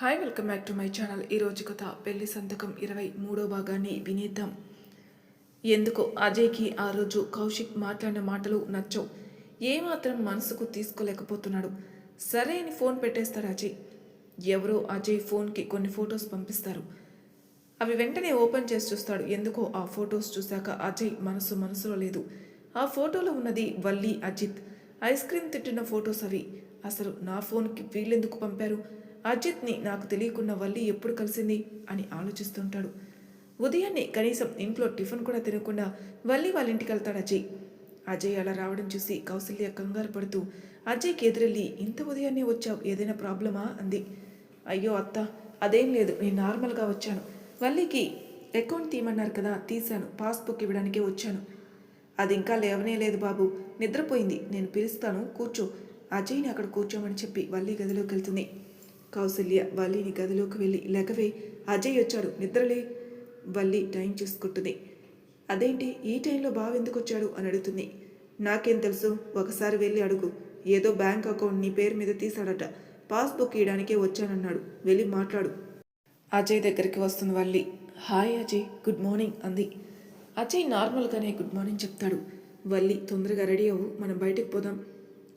Hi welcome back to my channel ఈరోజు కథ పెళ్ళి సంతకం ఇరవై మూడో భాగాన్ని వినేద్దాం. ఎందుకో అజయ్కి ఆ రోజు కౌశిక్ మాట్లాడిన మాటలు నచ్చవు. ఏమాత్రం మనసుకు తీసుకోలేకపోతున్నాడు. సరే అని ఫోన్ పెట్టేస్తారు అజయ్. ఎవరో అజయ్ ఫోన్కి కొన్ని ఫొటోస్ పంపిస్తారు. అవి వెంటనే ఓపెన్ చేసి చూస్తాడు. ఎందుకో ఆ ఫొటోస్ చూశాక అజయ్ మనసు మనసులో లేదు. ఆ ఫోటోలో ఉన్నది వల్లి అజిత్. ఐస్ క్రీమ్ తింటున్న ఫొటోస్ అవి. అసలు నా ఫోన్కి వీళ్ళెందుకు పంపారు? అజిత్ని నాకు తెలియకుండా వల్లి ఎప్పుడు కలిసింది అని ఆలోచిస్తుంటాడు. ఉదయాన్నే కనీసం ఇంట్లో టిఫిన్ కూడా తినకుండా వల్లి వాళ్ళ ఇంటికి వెళ్తాడు అజయ్? అజయ్ అలా రావడం చూసి కౌసల్య కంగారు పడుతూ అజయ్కి ఎదురెళ్ళి ఇంత ఉదయాన్నే వచ్చావు ఏదైనా ప్రాబ్లమా? అంది. అయ్యో అత్త అదేం లేదు నేను నార్మల్గా వచ్చాను. వల్లికి అకౌంట్ తీయమన్నారు కదా తీశాను పాస్బుక్ ఇవ్వడానికే వచ్చాను. అది ఇంకా లేవనే లేదు బాబు నిద్రపోయింది నేను పిలుస్తాను కూర్చో. అజయ్ని అక్కడ కూర్చోమని చెప్పి వల్లి గదిలోకి వెళ్తుంది. కౌసల్య వల్లిని గదిలోకి వెళ్ళి లెగవే అజయ్ వచ్చాడు. నిద్రలే వల్లి టైం చూసుకుంటుంది. అదేంటి ఈ టైంలో బావ ఎందుకు వచ్చాడు అని అడుగుతుంది. నాకేం తెలుసు ఒకసారి వెళ్ళి అడుగు. ఏదో బ్యాంక్ అకౌంట్ నీ పేరు మీద తీశాడట. పాస్బుక్ ఇవ్వడానికే వచ్చానన్నాడు. వెళ్ళి మాట్లాడు. అజయ్ దగ్గరికి వస్తుంది Valli. Hi Ajay good morning అంది. అజయ్ నార్మల్గానే గుడ్ మార్నింగ్ చెప్తాడు. వల్లి తొందరగా రెడీ అవ్వు మనం బయటికి పోదాం.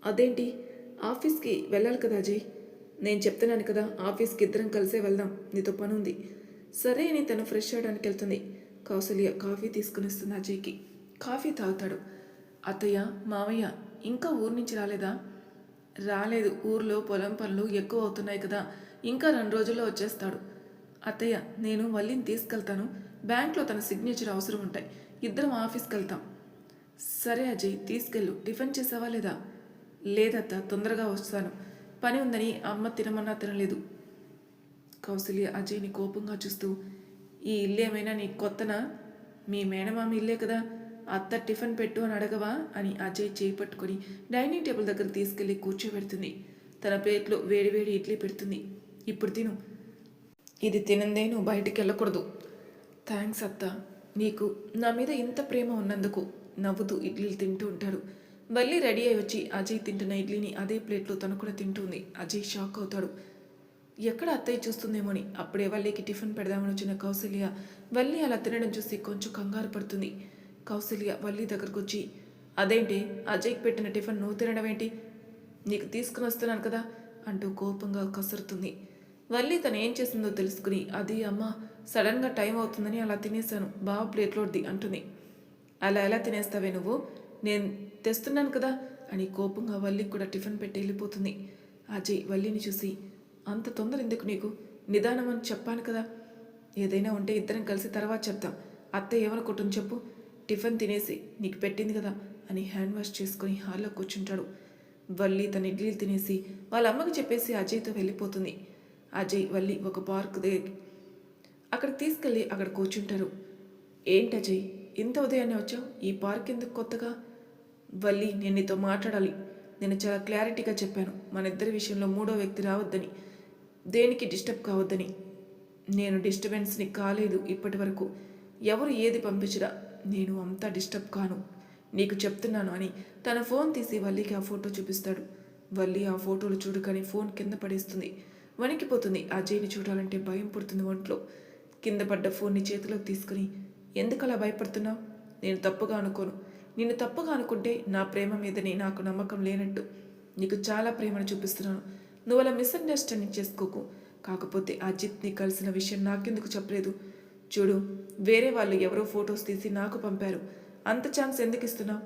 అదేంటి ఆఫీస్కి వెళ్ళాలి కదా అజయ్? నేను చెప్తున్నాను కదా ఆఫీస్కి ఇద్దరం కలిసే వెళ్దాం నీతో పని ఉంది సరే అని తను ఫ్రెష్ అవడానికి వెళ్తుంది. కౌసల్య కాఫీ తీసుకుని వస్తుంది అజయ్కి. కాఫీ తాగుతాడు. అత్తయ్య మావయ్య ఇంకా ఊరు నుంచి రాలేదా? రాలేదు. ఊర్లో పొలం పనులు ఎక్కువ అవుతున్నాయి కదా ఇంకా రెండు రోజుల్లో వచ్చేస్తాడు. అత్తయ్య నేను వల్లిని తీసుకెళ్తాను. బ్యాంక్లో తన సిగ్నేచర్ అవసరం ఉంటాయి. ఇద్దరం ఆఫీస్కి వెళ్తాం. సరే అజయ్ తీసుకెళ్ళు. టిఫిన్ చేసావా లేదా? లేదత్త తొందరగా వస్తాను. పని ఉందని అమ్మ తినమన్నా తినలేదు. కౌసల్య అజయ్ని కోపంగా చూస్తూ ఈ ఇల్లు ఏమైనా నీ కొత్తనా? మీ మేనమామ ఇల్లే కదా అత్త టిఫిన్ పెట్టు అని అడగవా? అని అజయ్ చేయి పట్టుకొని డైనింగ్ టేబుల్ దగ్గర తీసుకెళ్ళి కూర్చోబెడుతుంది. తన ప్లేట్లో వేడివేడి ఇడ్లీ పెడుతుంది. ఇప్పుడు తిను. ఇది తినందే నువ్వు బయటికి వెళ్ళకూడదు. థ్యాంక్స్ అత్త. నీకు నా మీద ఇంత ప్రేమ ఉన్నందుకు నవ్వుతూ ఇడ్లీలు తింటూ ఉంటాడు. మళ్ళీ రెడీ అయి వచ్చి అజయ్ తింటున్న ఇడ్లీని అదే ప్లేట్లో తను కూడా తింటుంది. అజయ్ షాక్ అవుతాడు. ఎక్కడ అత్తయ్య చూస్తుందేమోని? అప్పుడే వల్లికి టిఫిన్ పెడదామని వచ్చిన కౌసల్య వల్లి అలా తినడం చూసి కొంచెం కంగారు పడుతుంది. కౌసల్య వల్లి దగ్గరకు వచ్చి అదేంటి? అజయ్కి పెట్టిన టిఫిన్ నువ్వు తినడం ఏంటి? నీకు తీసుకుని వస్తున్నాను కదా? అంటూ కోపంగా కసురుతుంది. వల్లి తను ఏం చేసిందో తెలుసుకుని అది అమ్మ సడన్గా టైం అవుతుందని అలా తినేశాను. బాగా ప్లేట్లోది అంటుంది. అలా ఎలా తినేస్తావే నువ్వు? నేను తెస్తున్నాను కదా అని కోపంగా వల్లికి కూడా టిఫిన్ పెట్టి వెళ్ళిపోతుంది. అజయ్ వల్లిని చూసి అంత తొందర ఎందుకు నీకు? నిదానం అని చెప్పాను కదా. ఏదైనా ఉంటే ఇద్దరం కలిసి తర్వాత చెప్తాం. అత్త ఏమనుకుంటుంది చెప్పు. టిఫిన్ తినేసి నీకు పెట్టింది కదా అని హ్యాండ్ వాష్ చేసుకుని హాల్లో కూర్చుంటాడు. వల్లి తన ఇడ్లీలు తినేసి వాళ్ళ అమ్మకి చెప్పేసి అజయ్తో వెళ్ళిపోతుంది. అజయ్ వల్లి ఒక పార్క్ దగ్గర అక్కడికి తీసుకెళ్ళి అక్కడ కూర్చుంటారు. ఏంటి అజయ్ ఇంత ఉదయాన్నే వచ్చావు? ఈ పార్క్ ఎందుకు కొత్తగా? వల్లి నేను నీతో మాట్లాడాలి. నేను చాలా క్లారిటీగా చెప్పాను. మన ఇద్దరి విషయంలో మూడో వ్యక్తి రావద్దని దేనికి డిస్టర్బ్ కావద్దని. నేను డిస్టర్బెన్స్ని కాలేదు ఇప్పటి వరకు ఎవరు ఏది పంపించరా నేను అంతా డిస్టర్బ్ కాను. నీకు చెప్తున్నాను అని తన ఫోన్ తీసి వల్లికి ఆ ఫోటో చూపిస్తాడు. వల్లి ఆ ఫోటోలు చూడగానే ఫోన్ కింద పడేస్తుంది. వణికిపోతుంది. అజయ్ని చూడాలంటే భయం పుడుతుంది ఒంట్లో. కింద పడ్డ ఫోన్ని చేతిలోకి తీసుకుని ఎందుకలా భయపడుతున్నావు? నేను తప్పుగా అనుకోను. నిన్ను తప్పుగా అనుకుంటే నా ప్రేమ మీదనే నాకు నమ్మకం లేనట్టు నీకు చాలా ప్రేమను చూపిస్తున్నాను. నువ్వు అలా మిస్అండర్స్టాండింగ్ చేసుకోకు. కాకపోతే అజిత్ని కలిసిన విషయం నాకెందుకు చెప్పలేదు? చూడు వేరే వాళ్ళు ఎవరో ఫొటోస్ తీసి నాకు పంపారు. అంత ఛాన్స్ ఎందుకు ఇస్తున్నావు?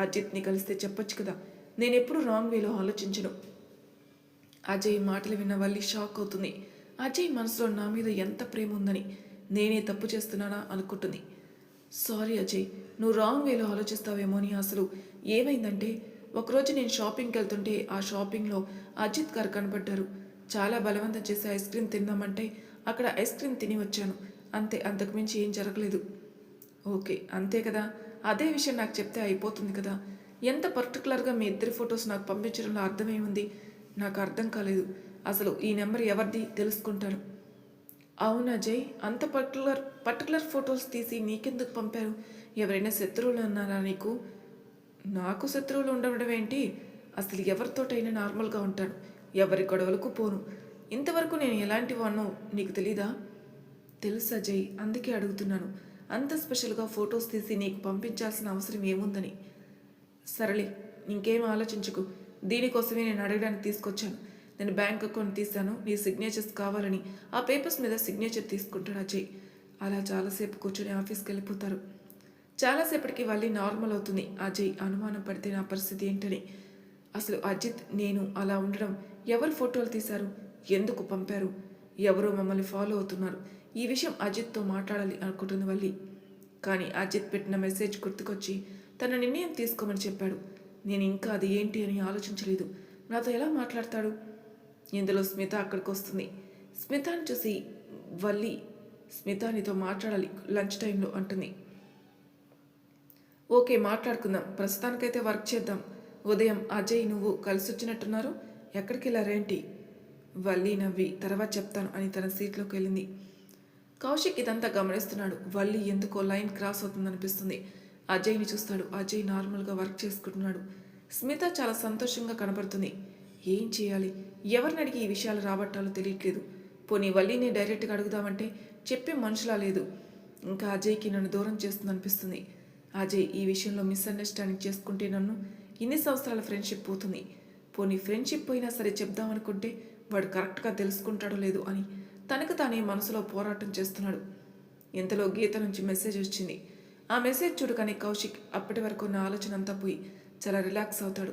అజిత్ని కలిస్తే చెప్పొచ్చు కదా. నేను ఎప్పుడు రాంగ్ వేలో ఆలోచించను. అజయ్ మాటలు విన్న వల్లి షాక్ అవుతుంది. అజయ్ మనసులో నా మీద ఎంత ప్రేమ ఉందని నేనే తప్పు చేస్తున్నానా అనుకుంటుంది. సారీ అజయ్ నువ్వు రాంగ్ వేలో ఆలోచిస్తావేమో అని అసలు ఏమైందంటే ఒకరోజు నేను షాపింగ్కి వెళ్తుంటే ఆ షాపింగ్లో అజిత్ గారు కనపడ్డారు. చాలా బలవంతం చేసి ఐస్ క్రీమ్ తిందామంటే అక్కడ ఐస్ క్రీమ్ తిని వచ్చాను. అంతే అంతకుమించి ఏం జరగలేదు. ఓకే అంతే కదా. అదే విషయం నాకు చెప్తే అయిపోతుంది కదా. ఎంత పర్టికులర్గా మీ ఇద్దరి ఫొటోస్ నాకు పంపించడంలో అర్థమేముంది నాకు అర్థం కాలేదు. అసలు ఈ నెంబర్ ఎవరిది తెలుసుకుంటాను. అవును అజయ్ అంత పర్టికులర్ పర్టికులర్ ఫొటోస్ తీసి నీకెందుకు పంపారు? ఎవరైనా శత్రువులు అన్నారా నీకు? నాకు శత్రువులు ఉండడం ఏంటి? అసలు ఎవరితోటైనా నార్మల్గా ఉంటాను. ఎవరి గొడవలకు పోను. ఇంతవరకు నేను ఎలాంటి వాడినో నీకు తెలీదా? తెలుసు అజయ్ అందుకే అడుగుతున్నాను. అంత స్పెషల్గా ఫొటోస్ తీసి నీకు పంపించాల్సిన అవసరం ఏముందని? సరేలే ఇంకేం ఆలోచించకు. దీనికోసమే నేను అడగడానికి తీసుకొచ్చాను. నేను బ్యాంక్ అకౌంట్ తీశాను. నీ సిగ్నేచర్స్ కావాలని. ఆ పేపర్స్ మీద సిగ్నేచర్ తీసుకుంటాడు అజయ్ అలా చాలాసేపు కూర్చొని ఆఫీస్కి వెళ్ళిపోతారు. చాలాసేపటికి వాళ్ళీ నార్మల్ అవుతుంది. అజయ్ అనుమానం పడితే నా పరిస్థితి ఏంటని. అసలు అజిత్ నేను అలా ఉండడం ఎవరు ఫోటోలు తీశారు? ఎందుకు పంపారు? ఎవరో మమ్మల్ని ఫాలో అవుతున్నారు. ఈ విషయం అజిత్తో మాట్లాడాలి అనుకుంటుంది వల్లి. కానీ అజిత్ పెట్టిన మెసేజ్ గుర్తుకొచ్చి తన నిర్ణయం తీసుకోమని చెప్పాడు. నేను ఇంకా అది ఏంటి అని ఆలోచించలేదు. నాతో ఎలా మాట్లాడతాడు? ఇందులో స్మిత అక్కడికి వస్తుంది. స్మితాని చూసి వల్లి స్మిత నీతో మాట్లాడాలి లంచ్ టైంలో అంటుంది. ఓకే మాట్లాడుకుందాం. ప్రస్తుతానికైతే వర్క్ చేద్దాం. ఉదయం అజయ్ నువ్వు కలిసి వచ్చినట్టున్నారు ఎక్కడికి వెళ్ళారేంటి వల్లి నవ్వి తర్వాత చెప్తాను అని తన సీట్లోకి వెళ్ళింది కౌశిక్ ఇదంతా గమనిస్తున్నాడు. వల్లి ఎందుకో లైన్ క్రాస్ అవుతుందనిపిస్తుంది. అజయ్ని చూస్తాడు. అజయ్ నార్మల్గా వర్క్ చేసుకుంటున్నాడు. స్మిత చాలా సంతోషంగా కనబడుతుంది ఏం చేయాలి? ఎవరిని అడిగి ఈ విషయాలు రాబట్టాలో తెలియట్లేదు. పోనీ వల్లిని డైరెక్ట్గా అడుగుదామంటే చెప్పే మనుషులా లేదు. ఇంకా అజయ్కి నన్ను దూరం చేస్తుందనిపిస్తుంది. అనిపిస్తుంది అజయ్ ఈ విషయంలో మిస్అండర్స్టాండింగ్ చేసుకుంటే నన్ను ఇన్ని సంవత్సరాల ఫ్రెండ్షిప్ పోతుంది. పోనీ ఫ్రెండ్షిప్ పోయినా సరే చెప్దామనుకుంటే వాడు కరెక్ట్గా తెలుసుకుంటాడో లేదో అని తనకు తానే మనసులో పోరాటం చేస్తున్నాడు. ఇంతలో గీత నుంచి మెసేజ్ వచ్చింది. ఆ మెసేజ్ చూడగానే కౌశిక్ అప్పటి వరకు ఉన్న ఆలోచన అంతా పోయి చాలా రిలాక్స్ అవుతాడు.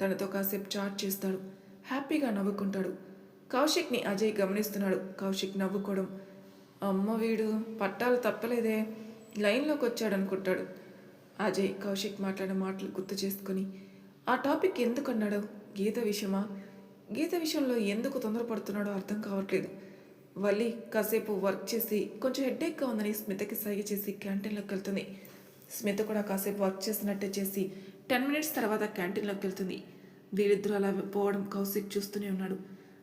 తనతో కాసేపు చాట్ చేస్తాడు. హ్యాపీగా నవ్వుకుంటాడు. కౌశిక్ని అజయ్ గమనిస్తున్నాడు. కౌశిక్ నవ్వుకోవడం అమ్మ వీడు పట్టాలు తప్పలేదే లైన్లోకి వచ్చాడు అనుకుంటాడు అజయ్ కౌశిక్ మాట్లాడిన మాటలు గుర్తు చేసుకుని ఆ టాపిక్ ఎందుకు అన్నాడు? గీత విషయమా? గీత విషయంలో ఎందుకు తొందరపడుతున్నాడో అర్థం కావట్లేదు. వల్లి కాసేపు వర్క్ చేసి కొంచెం హెడ్ఏక్గా ఉందని స్మితకి సైగ చేసి క్యాంటీన్లోకి వెళ్తుంది. స్మిత కూడా కాసేపు వర్క్ చేసినట్టే చేసి టెన్ మినిట్స్ తర్వాత క్యాంటీన్లోకి వెళ్తుంది. వీరిద్దరూ అలా పోవడం కౌశిక్ చూస్తూనే ఉన్నాడు.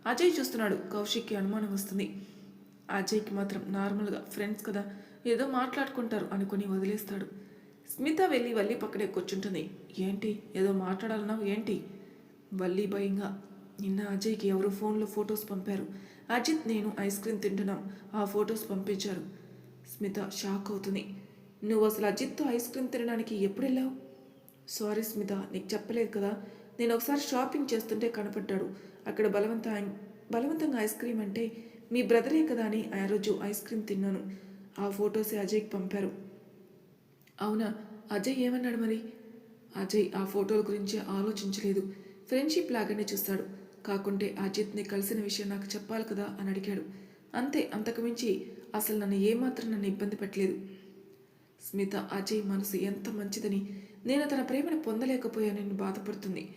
అజయ్ చూస్తున్నాడు కౌశిక్కి అనుమానం వస్తుంది. అజయ్కి మాత్రం నార్మల్గా ఫ్రెండ్స్ కదా ఏదో మాట్లాడుకుంటారు అనుకుని వదిలేస్తాడు. స్మిత వెళ్ళి వల్లి పక్కనే కూర్చుంటుంది. ఏంటి? ఏదో మాట్లాడాలన్నావు? ఏంటి? వల్లి భయంగా. నిన్న అజయ్కి ఎవరు ఫోన్లో ఫొటోస్ పంపారు. అజిత్ నేను ఐస్ క్రీమ్ తింటున్నాం. ఆ ఫొటోస్ పంపించారు. స్మిత షాక్ అవుతుంది. నువ్వు అసలు అజిత్తో ఐస్ క్రీమ్ తినడానికి ఎప్పుడు వెళ్ళావు? సారీ స్మిత నీకు చెప్పలేదు కదా. నేను ఒకసారి షాపింగ్ చేస్తుంటే కనపడ్డాడు. అక్కడ బలవంత బలవంతంగా ఐస్ క్రీమ్ అంటే మీ బ్రదరే కదా అని ఆ రోజు ఐస్ క్రీమ్ తిన్నాను. ఆ ఫొటోసే అజయ్కి పంపారు. అవునా? అజయ్ ఏమన్నాడు మరి? అజయ్ ఆ ఫోటోల గురించి ఆలోచించలేదు. ఫ్రెండ్షిప్ లాగానే చూస్తాడు. కాకుంటే అజిత్ని కలిసిన విషయం నాకు చెప్పాలి కదా అని అడిగాడు. అంతే అంతకుమించి అసలు నన్ను ఏమాత్రం నన్ను ఇబ్బంది పెట్టలేదు. స్మిత అజయ్ మనసు ఎంత మంచిదని నేను తన ప్రేమను పొందలేకపోయానని బాధపడుతుంది.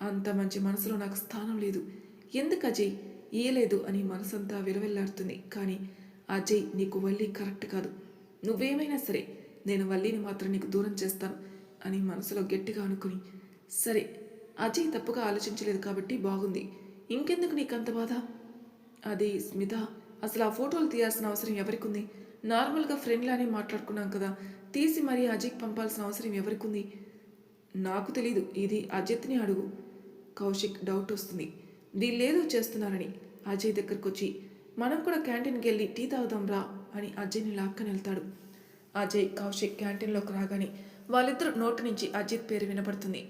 అంత మంచి మనసులో నాకు స్థానం లేదు. ఎందుకు అజయ్? ఇయ్యలేదు అని మనసంతా విలవెల్లాడుతుంది. కానీ అజయ్ నీకు వల్లి కరెక్ట్ కాదు. నువ్వేమైనా సరే నేను వల్లిని మాత్రం నీకు దూరం చేస్తాను అని మనసులో గట్టిగా అనుకుని సరే అజయ్ తప్పుగా ఆలోచించలేదు కాబట్టి బాగుంది. ఇంకెందుకు నీకంత బాధ? అది స్మిత అసలు ఆ ఫోటోలు తీయాల్సిన అవసరం ఎవరికి ఉంది నార్మల్గా ఫ్రెండ్లానే మాట్లాడుకున్నాం కదా తీసి మరీ అజయ్కి పంపాల్సిన అవసరం ఎవరికి ఉంది నాకు తెలీదు ఇది అజిత్ని అడుగు. కౌశిక్ డౌట్ వస్తుంది. వీళ్ళేదో చేస్తున్నారని. అజయ్ దగ్గరకు వచ్చి మనం కూడా క్యాంటీన్కి వెళ్ళి టీ తాగుదాం రా అని అజయ్ని లాక్కని వెళ్తాడు. అజయ్ కౌశిక్ క్యాంటీన్లోకి రాగానే వాళ్ళిద్దరు నోటి నుంచి అజిత్ పేరు వినపడుతుంది.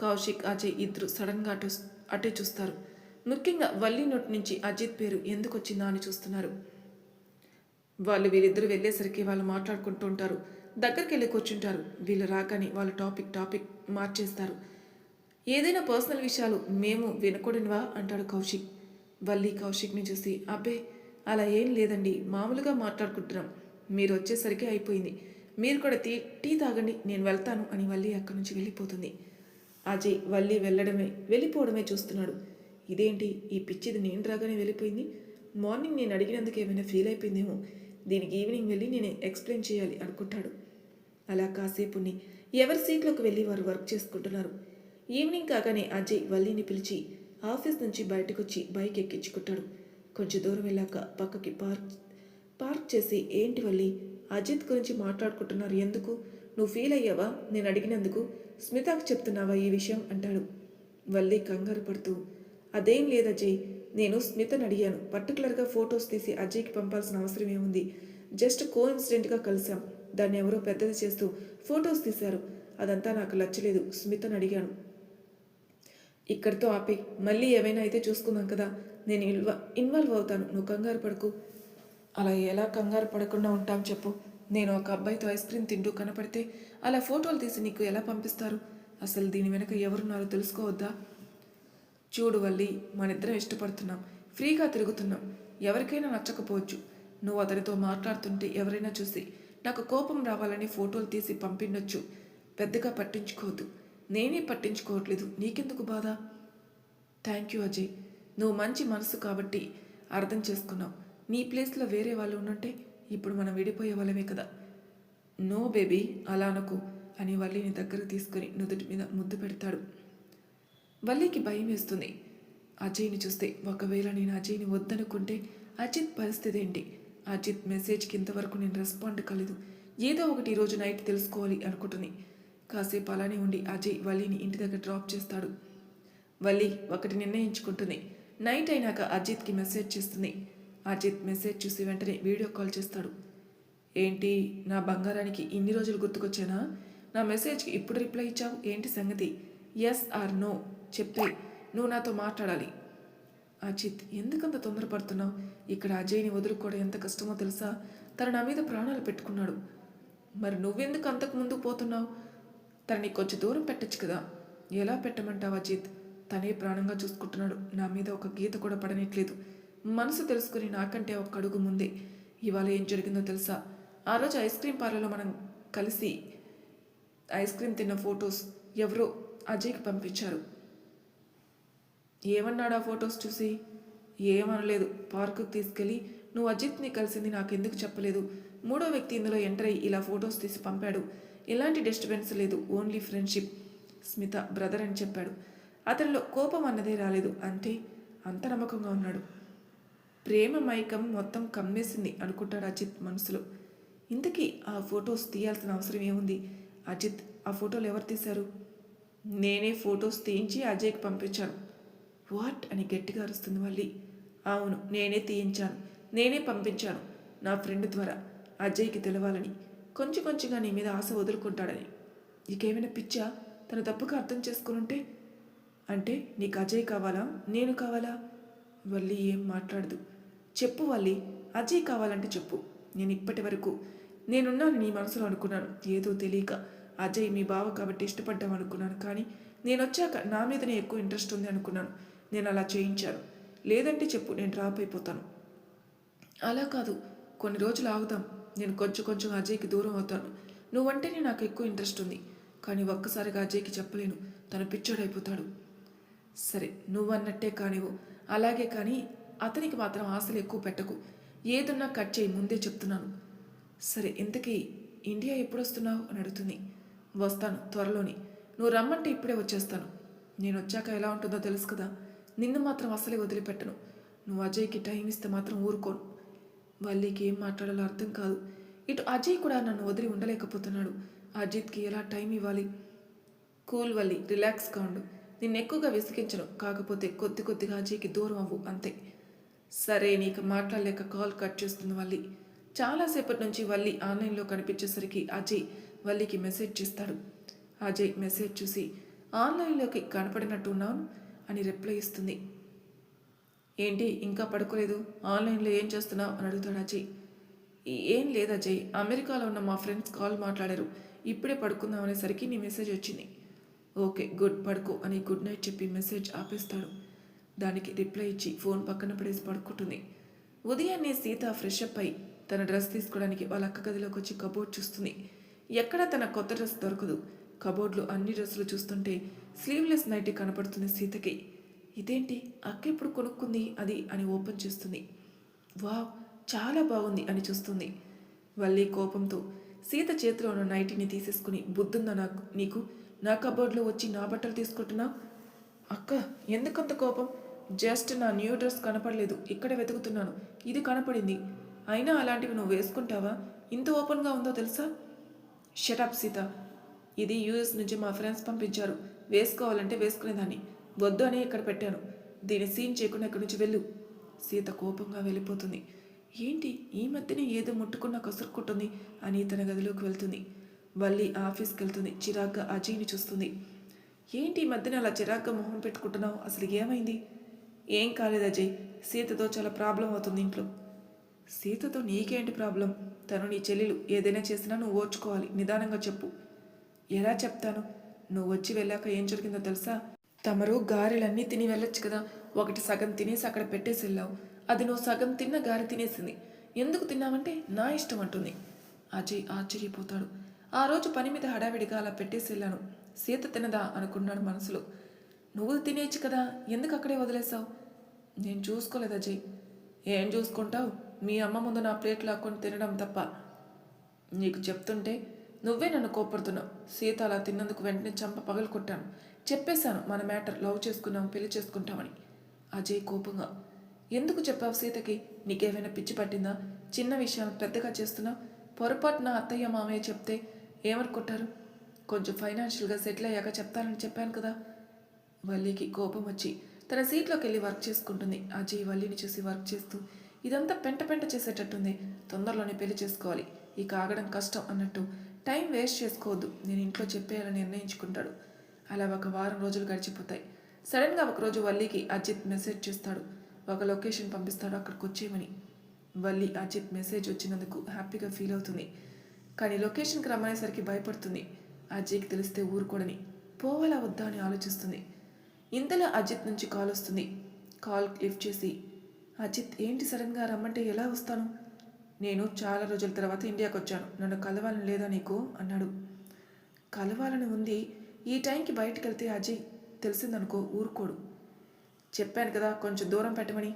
కౌశిక్ అజయ్ ఇద్దరు సడన్గా అటు అటే చూస్తారు. ముఖ్యంగా వల్లి నోటి నుంచి అజిత్ పేరు ఎందుకు వచ్చిందా అని చూస్తున్నారు. వాళ్ళు వీరిద్దరు వెళ్ళేసరికి వాళ్ళు మాట్లాడుకుంటూ ఉంటారు. దగ్గరికి వెళ్ళి కూర్చుంటారు. వీళ్ళు రాగానే వాళ్ళ టాపిక్ టాపిక్ మార్చేస్తారు. ఏదైనా పర్సనల్ విషయాలు మేము వినకూడనివా? అంటాడు కౌశిక్. వల్లి కౌశిక్ని చూసి అబ్బే అలా ఏం లేదండి. మామూలుగా మాట్లాడుకుంటున్నాం. మీరు వచ్చేసరికి అయిపోయింది. మీరు కూడా టీ టీ తాగండి నేను వెళ్తాను అని వల్లి అక్కడి నుంచి వెళ్ళిపోతుంది. అజయ్ వల్లి వెళ్ళడమే వెళ్ళిపోవడమే చూస్తున్నాడు. ఇదేంటి? ఈ పిచ్చిది నేను రాగానే వెళ్ళిపోయింది. మార్నింగ్ నేను అడిగినందుకు ఏమైనా ఫీల్ అయిపోయిందేమో. దీనికి ఈవినింగ్ వెళ్ళి నేను ఎక్స్ప్లెయిన్ చేయాలి అనుకుంటాడు. అలా కాసేపుని ఎవరి సీట్లోకి వెళ్ళి వారు వర్క్ చేసుకుంటున్నారు. ఈవినింగ్ కాగానే అజయ్ వల్లిని పిలిచి ఆఫీస్ నుంచి బయటకు వచ్చి బైక్ ఎక్కించుకుంటాడు. కొంచెం దూరం వెళ్ళాక పక్కకి పార్క్ పార్క్ చేసి ఏంటి వల్లి? అజిత్ గురించి మాట్లాడుకుంటున్నారు ఎందుకు? నువ్వు ఫీల్ అయ్యావా? నేను అడిగినందుకు స్మితకు చెప్తున్నావా ఈ విషయం అంటాడు. వల్లి కంగారు పడుతూ అదేం లేదు అజయ్ నేను స్మితను అడిగాను. పర్టికులర్గా ఫొటోస్ తీసి అజయ్కి పంపాల్సిన అవసరం ఏముంది? జస్ట్ కో ఇన్సిడెంట్గా కలిసాం. దాన్ని ఎవరో పెద్దది చేస్తూ ఫొటోస్ తీశారు. అదంతా నాకు నచ్చలేదు. స్మితను అడిగాను. ఇక్కడితో ఆపి. మళ్ళీ ఏమైనా అయితే చూసుకుందాం కదా. నేను ఇన్వ ఇన్వాల్వ్ అవుతాను. నువ్వు కంగారు పడుకు. అలా ఎలా కంగారు పడకుండా ఉంటాం చెప్పు. నేను ఒక అబ్బాయితో ఐస్ క్రీమ్ తింటూ కనపడితే అలా ఫోటోలు తీసి నీకు ఎలా పంపిస్తారు? అసలు దీని వెనక ఎవరున్నారో తెలుసుకోవద్దా? చూడు వల్లి మనిద్దరం ఇష్టపడుతున్నాం. ఫ్రీగా తిరుగుతున్నాం. ఎవరికైనా నచ్చకపోవచ్చు. నువ్వు అతనితో మాట్లాడుతుంటే ఎవరైనా చూసి నాకు కోపం రావాలని ఫోటోలు తీసి పంపిండొచ్చు. పెద్దగా పట్టించుకోవద్దు. నేనే పట్టించుకోవట్లేదు. నీకెందుకు బాధ? Thank you Ajay. నువ్వు మంచి మనసు కాబట్టి అర్థం చేసుకున్నావు. నీ ప్లేస్లో వేరే వాళ్ళు ఉన్నంటే ఇప్పుడు మనం విడిపోయే వాళ్ళమే కదా. నో బేబీ అలా అనకు అని వల్లిని దగ్గర తీసుకుని నుదుటి మీద ముద్దు పెడతాడు. వల్లికి భయం వేస్తుంది. అజయ్ని చూస్తే ఒకవేళ నేను అజయ్ని వద్దనుకుంటే అజిత్ పరిస్థితి ఏంటి? అజిత్ మెసేజ్కి ఇంతవరకు నేను రెస్పాండ్ కాలేదు. ఏదో ఒకటి ఈరోజు నైట్ తెలుసుకోవాలి అనుకుంటుంది. కాసేపు అలానే ఉండి అజయ్ వల్లిని ఇంటి దగ్గర డ్రాప్ చేస్తాడు. వల్లి ఒకటి నిర్ణయించుకుంటుంది. నైట్ అయినాక అజిత్కి మెసేజ్ చేస్తుంది. అజిత్ మెసేజ్ చూసి వెంటనే వీడియో కాల్ చేస్తాడు. ఏంటి నా బంగారానికి ఇన్ని రోజులు గుర్తుకొచ్చానా? నా మెసేజ్కి ఇప్పుడు రిప్లై ఇచ్చావు? ఏంటి సంగతి? ఎస్ ఆర్ నో చెప్తే నువ్వు నాతో మాట్లాడాలి. అజిత్ ఎందుకంత తొందరపడుతున్నావు? ఇక్కడ అజయ్ని వదులుకోవడం ఎంత కష్టమో తెలుసా? తను నా మీద ప్రాణాలు పెట్టుకున్నాడు. మరి నువ్వెందుకు అంతకు ముందుకు పోతున్నావు? తనని కొంచెం దూరం పెట్టచ్చు కదా? ఎలా పెట్టమంటావు అజిత్ తనే ప్రాణంగా చూసుకుంటున్నాడు. నా మీద ఒక గీత కూడా పడనట్లేదు. మనసు తెలుసుకుని నాకంటే ఒక అడుగు ముందే. ఇవాళ ఏం జరిగిందో తెలుసా? ఆ రోజు ఐస్ క్రీమ్ పార్లర్లో మనం కలిసి ఐస్ క్రీమ్ తిన్న ఫొటోస్ ఎవరో అజయ్కి పంపించారు. ఏమన్నాడు ఆ ఫొటోస్ చూసి? ఏమనలేదు. పార్కుకు తీసుకెళ్ళి నువ్వు అజిత్ని కలిసింది నాకు ఎందుకు చెప్పలేదు? మూడో వ్యక్తి ఇందులో ఎంటర్ అయ్యి ఇలా ఫొటోస్ తీసి పంపాడు. ఎలాంటి డిస్టర్బెన్స్ లేదు. Only friendship. స్మిత బ్రదర్ అని చెప్పాడు. అతనిలో కోపం అన్నదే రాలేదు. అంటే అంత నమ్మకంగా ఉన్నాడు. ప్రేమ మైకం మొత్తం కమ్మేసింది అనుకుంటాడు అజిత్ మనసులో. ఇంతకీ ఆ ఫొటోస్ తీయాల్సిన అవసరం ఏముంది? అజిత్ ఆ ఫోటోలు ఎవరు తీశారు? నేనే ఫొటోస్ తీయించి అజయ్కి పంపించాను. వాట్? అని గట్టిగా అరుస్తుంది మళ్ళీ. అవును నేనే తీయించాను. నేనే పంపించాను నా ఫ్రెండ్ ద్వారా అజయ్కి తెలవాలని. కొంచెం కొంచెంగా నీ మీద ఆశ వదులుకుంటాడని. నీకేమైనా పిచ్చా? తన తప్పుగా అర్థం చేసుకునుంటే? అంటే నీకు అజయ్ కావాలా? నేను కావాలా? వల్లి ఏం మాట్లాడదు. చెప్పు వల్లి అజయ్ కావాలంటే చెప్పు. నేను ఇప్పటి వరకు నేనున్నాను నీ మనసులో అనుకున్నాను. ఏదో తెలియక అజయ్ మీ బావ కాబట్టి ఇష్టపడ్డాం అనుకున్నాను. కానీ నేను వచ్చాక నా మీదనే ఎక్కువ ఇంట్రెస్ట్ ఉంది అనుకున్నాను. నేను అలా చేయించాను. లేదంటే చెప్పు నేను డ్రాప్ అయిపోతాను. అలా కాదు. కొన్ని రోజులు ఆగుదాం నేను కొంచెం కొంచెం అజయ్కి దూరం అవుతాను. నువ్వంటేనే నాకు ఎక్కువ ఇంట్రెస్ట్ ఉంది. కానీ ఒక్కసారిగా అజయ్కి చెప్పలేను. తను పిచ్చోడైపోతాడు. సరే నువ్వన్నట్టే కానివ్వు. అలాగే కానీ అతనికి మాత్రం ఆశలు ఎక్కువ పెట్టకు. ఏదున్నా కట్ చేయి ముందే చెప్తున్నాను. సరే ఇంతకీ ఇండియా ఎప్పుడు వస్తున్నావు అని అడుగుతుంది. వస్తాను త్వరలోని. నువ్వు రమ్మంటే ఇప్పుడే వచ్చేస్తాను. నేను వచ్చాక ఎలా ఉంటుందో తెలుసు కదా. నిన్ను మాత్రం అసలే వదిలిపెట్టను. నువ్వు అజయ్కి టైం ఇస్తే మాత్రం ఊరుకోను. వల్లికి ఏం మాట్లాడాలో అర్థం కాదు. ఇటు అజయ్ కూడా నన్ను వదిలి ఉండలేకపోతున్నాడు. అజిత్కి ఎలా టైం ఇవ్వాలి? కూల్ వల్లి రిలాక్స్గా ఉండు. నిన్ను ఎక్కువగా విసిగించను. కాకపోతే కొద్ది కొద్దిగా జీకి దూరం అవ్వు అంతే. సరే నీకు మాట్లాడలేక కాల్ కట్ చేస్తుంది వల్లి. చాలాసేపటి నుంచి వల్లి ఆన్లైన్లో కనిపించేసరికి అజయ్ వల్లికి మెసేజ్ చేస్తాడు. అజయ్ మెసేజ్ చూసి ఆన్లైన్లోకి కనపడినట్టున్నాను అని రిప్లై ఇస్తుంది. ఏంటి ఇంకా పడుకోలేదు? ఆన్లైన్లో ఏం చేస్తున్నావు? అని అడుగుతాడు అజయ్. ఏం లేదు అజయ్. అమెరికాలో ఉన్న మా ఫ్రెండ్స్ కాల్ మాట్లాడారు. ఇప్పుడే పడుకుందాం అనేసరికి నీ మెసేజ్ వచ్చింది. ఓకే గుడ్ పడుకో అని గుడ్ నైట్ చెప్పి మెసేజ్ ఆపేస్తాడు. దానికి రిప్లై ఇచ్చి ఫోన్ పక్కన పడేసి పడుకుంటుంది. ఉదయాన్నే సీత ఫ్రెష్ అప్ అయి తన డ్రెస్ తీసుకోవడానికి వాళ్ళ అక్క గదిలోకి వచ్చి కబోర్డ్ చూస్తుంది. ఎక్కడా తన కొత్త డ్రెస్ దొరకదు. కబోర్డ్లో అన్ని డ్రెస్సులు చూస్తుంటే స్లీవ్లెస్ నైటీ కనపడుతుంది సీతకి. ఇదేంటి? అక్క ఎప్పుడు కొనుక్కుంది అది అని ఓపెన్ చేస్తుంది. వావ్ చాలా బాగుంది అని చూస్తుంది. వల్లి కోపంతో సీత చేతిలో ఉన్న నైటీని తీసేసుకుని బుద్ధుందా నాకు నీకు? నా కబోర్డ్లో వచ్చి నా బట్టలు తీసుకుంటున్నా? అక్క ఎందుకంత కోపం? జస్ట్ నా న్యూ డ్రెస్ కనపడలేదు. ఇక్కడ వెతుకుతున్నాను. ఇది కనపడింది. అయినా అలాంటివి నువ్వు వేసుకుంటావా? ఇంత ఓపెన్గా ఉందో తెలుసా? Shut up Sita. ఇది యూఎస్ నుంచి మా ఫ్రెండ్స్ పంపించారు. వేసుకోవాలంటే వేసుకునేదాన్ని. వద్దు అని ఇక్కడ పెట్టాను. దీని సీన్ చేయకుండా ఇక్కడి నుంచి వెళ్ళు. సీత కోపంగా వెళ్ళిపోతుంది. ఏంటి? ఈ మధ్యనే ఏదో ముట్టుకున్న కసురుకుంటుంది అని తన గదిలోకి వెళ్తుంది. వల్లి ఆఫీస్కి వెళ్తుంది చిరాగ్గా అజయ్ని చూస్తుంది. ఏంటి ఈ మధ్యన అలా చిరాగ్గా మొహం పెట్టుకుంటున్నావు? అసలు ఏమైంది? ఏం కాలేదు అజయ్. సీతతో చాలా ప్రాబ్లం అవుతుంది ఇంట్లో. సీతతో నీకేంటి ప్రాబ్లం? తను నీ చెల్లెలు. ఏదైనా చేసినా నువ్వు ఓర్చుకోవాలి. నిదానంగా చెప్పు. ఎలా చెప్తాను? నువ్వు వచ్చి వెళ్ళాక ఏం జరిగిందో తెలుసా? తమరు గారెలన్నీ తిని వెళ్ళొచ్చు కదా. ఒకటి సగం తినేసి అక్కడ పెట్టేసి వెళ్ళావు. అది నువ్వు సగం తిన్న గారె తినేసింది. ఎందుకు తిన్నావంటే నా ఇష్టం అంటుంది. అజయ్ ఆశ్చర్యపోతాడు. ఆ రోజు పని మీద హడావిడిగా అలా పెట్టేసి వెళ్ళాను. సీత తినదా అనుకున్నాడు మనసులో. నువ్వు తినేయచ్చు కదా ఎందుకు అక్కడే వదిలేసావు నేను చూసుకోలేదు అజయ్ ఏం చూసుకుంటావు? మీ అమ్మ ముందు నా ప్లేట్ లాక్కొని తినడం తప్ప. నీకు చెప్తుంటే నువ్వే నన్ను కోపడుతున్నావు సీత అలా తిన్నందుకు వెంటనే చంప పగలు కొట్టాను. చెప్పేశాను మన మ్యాటర్ లవ్ చేసుకున్నాం పెళ్ళి చేసుకుంటామని. అజయ్ కోపంగా ఎందుకు చెప్పావు సీతకి? నీకేమైనా పిచ్చి పట్టిందా? చిన్న విషయాలు పెద్దగా చేస్తున్నావు. పొరపాటున అత్తయ్య మామయ్య చెప్తే ఏమనుకుంటారు? కొంచెం ఫైనాన్షియల్గా సెటిల్ అయ్యాక చెప్తానని చెప్పాను కదా. వల్లికి కోపం వచ్చి తన సీట్లోకి వెళ్ళి వర్క్ చేసుకుంటుంది అజయ్ వల్లిని చూసి వర్క్ చేస్తూ ఇదంతా పెంట పెంట చేసేటట్టుంది. తొందరలోనే పెళ్ళి చేసుకోవాలి. ఇక ఆగడం కష్టం అన్నట్టు టైం వేస్ట్ చేసుకోవద్దు. నేను ఇంట్లో చెప్పేయాలని నిర్ణయించుకుంటాడు. అలా ఒక వారం రోజులు గడిచిపోతాయి. సడన్గా ఒకరోజు వల్లికి అజిత్ మెసేజ్ చేస్తాడు. ఒక లొకేషన్ పంపిస్తాడు అక్కడికి వచ్చేయమని. వల్లి అజిత్ మెసేజ్ వచ్చినందుకు హ్యాపీగా ఫీల్ అవుతుంది. కానీ లొకేషన్కి రమ్మనేసరికి భయపడుతుంది. అజయ్కి తెలిస్తే ఊరుకోడని. పోవాలా వద్దా అని ఆలోచిస్తుంది. ఇంతలో అజిత్ నుంచి కాల్ వస్తుంది. కాల్ లిఫ్ట్ చేసి అజిత్ ఏంటి సడన్గా రమ్మంటే ఎలా వస్తాను? నేను చాలా రోజుల తర్వాత ఇండియాకి వచ్చాను. నన్ను కలవాలని లేదా నీకు? అన్నాడు. కలవాలని ఉంది. ఈ టైంకి బయటకు వెళ్తే అజయ్ తెలిసిందనుకో ఊరుకోడు. చెప్పాను కదా కొంచెం దూరం పెట్టమని.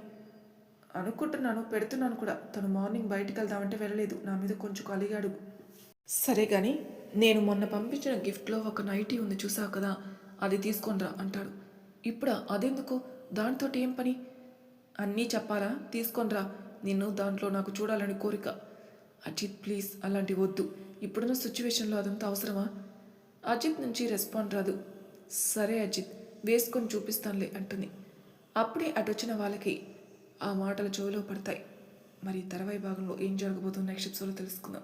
అనుకుంటున్నాను పెడుతున్నాను కూడా. తను మార్నింగ్ బయటికి వెళ్దామంటే వెళ్ళలేదు. నా మీద కొంచెం కలిగాడు సరే కానీ నేను మొన్న పంపించిన గిఫ్ట్లో ఒక నైటీ ఉంది చూసావు కదా అది తీసుకొనిరా అంటాడు. ఇప్పుడా? అదెందుకు? దాంతో ఏం పని? అన్నీ చెప్పాలా? తీసుకొనిరా. నిన్ను దాంట్లో నాకు చూడాలని కోరిక. అజిత్ ప్లీజ్ అలాంటి వద్దు. ఇప్పుడున్న సిచ్యువేషన్లో అదంతా అవసరమా? అజిత్ నుంచి రెస్పాండ్ రాదు. సరే అజిత్ వేసుకొని చూపిస్తానులే అంటుంది. అప్పుడే అటొచ్చిన వాళ్ళకి ఆ మాటలు చెవిలో పడతాయి. మరి తర్వాయి భాగంలో ఏం జరగబోతుందో నెక్స్ట్ ఎపిసోడ్లో తెలుసుకుందాం.